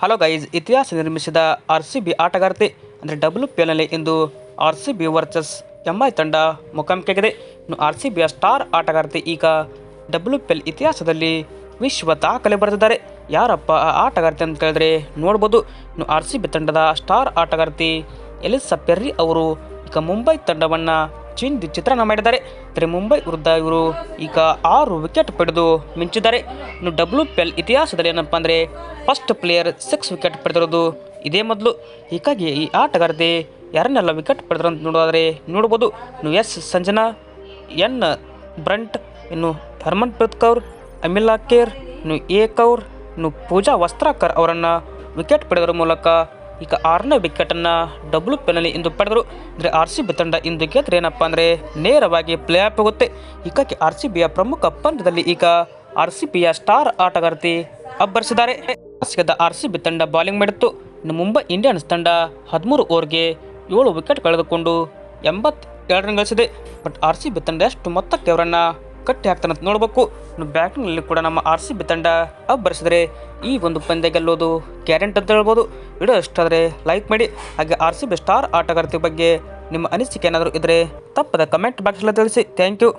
Hello guys ಇತಿಹಾಸ ನಿರ್ಮಿಸಿದ R C B ಆಟಗಾರ್ತಿ, ಅಂದರೆ ಡಬ್ಲ್ಯೂ ಪಿ ಎಲ್ನಲ್ಲಿ ಇಂದು R C B versus MI ತಂಡ ಮುಖಾಮುಖಿಯಾಗಿದೆ. ಇನ್ನು ಆರ್ ಸಿ ಬಿಯ ಸ್ಟಾರ್ ಆಟಗಾರ್ತಿ ಈಗ ಡಬ್ಲ್ಯೂ ಪಿ ಎಲ್ ಇತಿಹಾಸದಲ್ಲಿ ವಿಶ್ವ ದಾಖಲೆ ಬರೆದಿದ್ದಾರೆ. ಯಾರಪ್ಪ ಆ ಆಟಗಾರ್ತಿ ಅಂತ ಕೇಳಿದ್ರೆ ನೋಡ್ಬೋದು. ಇನ್ನು ಆರ್ ಸಿ ಬಿ ತಂಡದ ಸ್ಟಾರ್ ಆಟಗಾರ್ತಿ ಎಲಿಸಾ ಪೆರ್ರಿ ಅವರು ಈಗ ಮುಂಬೈ ತಂಡವನ್ನು ಚಿಂದಿ ಚಿತ್ರಣ ಮಾಡಿದ್ದಾರೆ. ಆದರೆ ಮುಂಬೈ ವಿರುದ್ಧ ಇವರು ಈಗ ಆರು ವಿಕೆಟ್ ಪಡೆದು ಮಿಂಚಿದ್ದಾರೆ. ಇನ್ನು ಡಬ್ಲ್ಯೂ ಪಿ ಎಲ್ ಇತಿಹಾಸದಲ್ಲಿ ಏನಪ್ಪ ಅಂದರೆ ಫಸ್ಟ್ ಪ್ಲೇಯರ್ ಸಿಕ್ಸ್ ವಿಕೆಟ್ ಪಡೆದಿರೋದು ಇದೇ ಮೊದಲು. ಹೀಗಾಗಿ ಈ ಆಟಗಾರದೇ ಯಾರನ್ನೆಲ್ಲ ವಿಕೆಟ್ ಪಡೆದ್ರು ಅಂತ ನೋಡೋದಾದರೆ ನೋಡ್ಬೋದು. ಇನ್ನು ಎಸ್ ಸಂಜನಾ, ಎನ್ ಬ್ರಂಟ್, ಇನ್ನು ಹರ್ಮನ್ಪ್ರೀತ್ ಕೌರ್, ಅಮಿಲಾ ಕೇರ್ ಇನ್ನು ಎ ಕೌರ್, ಇನ್ನು ಪೂಜಾ ವಸ್ತ್ರಾಕರ್ ಅವರನ್ನು ವಿಕೆಟ್ ಪಡೆದರ ಮೂಲಕ ಈಗ ಆರನೇ ವಿಕೆಟನ್ನು ಡಬ್ಲ್ಯೂ ಪೆನಲ್ಲಿ ಇಂದು ಪಡೆದರು. ಅಂದರೆ ಆರ್ ಸಿ ಬಿ ತಂಡ ಇಂದು ಗೆದ್ರೆ ಏನಪ್ಪ ಅಂದರೆ ನೇರವಾಗಿ ಪ್ಲೇ ಆಫ್ ಹೋಗುತ್ತೆ ಹೀಗಾಗಿ ಆರ್ ಸಿ ಬಿಯ ಪ್ರಮುಖ ಪಂದ್ಯದಲ್ಲಿ ಈಗ ಆರ್ ಸಿ ಬಿಯ ಸ್ಟಾರ್ ಆಟಗಾರ್ತಿ ಅಬ್ಬರಿಸಿದ್ದಾರೆ. ಆರ್ ಸಿ ಬಿ ತಂಡ ಬೌಲಿಂಗ್ ಮಾಡಿತ್ತು. ಇನ್ನು ಮುಂಬೈ ಇಂಡಿಯನ್ಸ್ ತಂಡ ಹದಿಮೂರು ಓವರ್ಗೆ ಏಳು ವಿಕೆಟ್ ಕಳೆದುಕೊಂಡು ಎಂಬತ್ತೆರಡು ರನ್ ಗಳಿಸಿದೆ. ಬಟ್ ಆರ್ ಸಿ ಬಿ ತಂಡ ಎಷ್ಟು ಮೊತ್ತಕ್ಕೆ ಅವರನ್ನು ಕಟ್ಟಿ ಅಂತ ನೋಡಬೇಕು. ಇನ್ನು ಬ್ಯಾಟಿಂಗ್ನಲ್ಲಿ ಕೂಡ ನಮ್ಮ ಆರ್ ಸಿ ಬಿ ತಂಡ ಅಬ್ಬರಿಸಿದರೆ ಈ ಒಂದು ಪಂದ್ಯ ಗೆಲ್ಲೋದು ಗ್ಯಾರಂಟಿ ಅಂತ ಹೇಳ್ಬೋದು. ವಿಡಿಯೋ ಇಷ್ಟ ಆದರೆ ಲೈಕ್ ಮಾಡಿ. ಹಾಗೆ ಆರ್ ಸಿ ಬಿ ಸ್ಟಾರ್ ಆಟಗಾರ್ತಿ ಬಗ್ಗೆ ನಿಮ್ಮ ಅನಿಸಿಕೆ ಏನಾದರೂ ಇದ್ದರೆ ತಪ್ಪದ ಕಮೆಂಟ್ ಬಾಕ್ಸಲ್ಲಿ ತಿಳಿಸಿ. Thank you.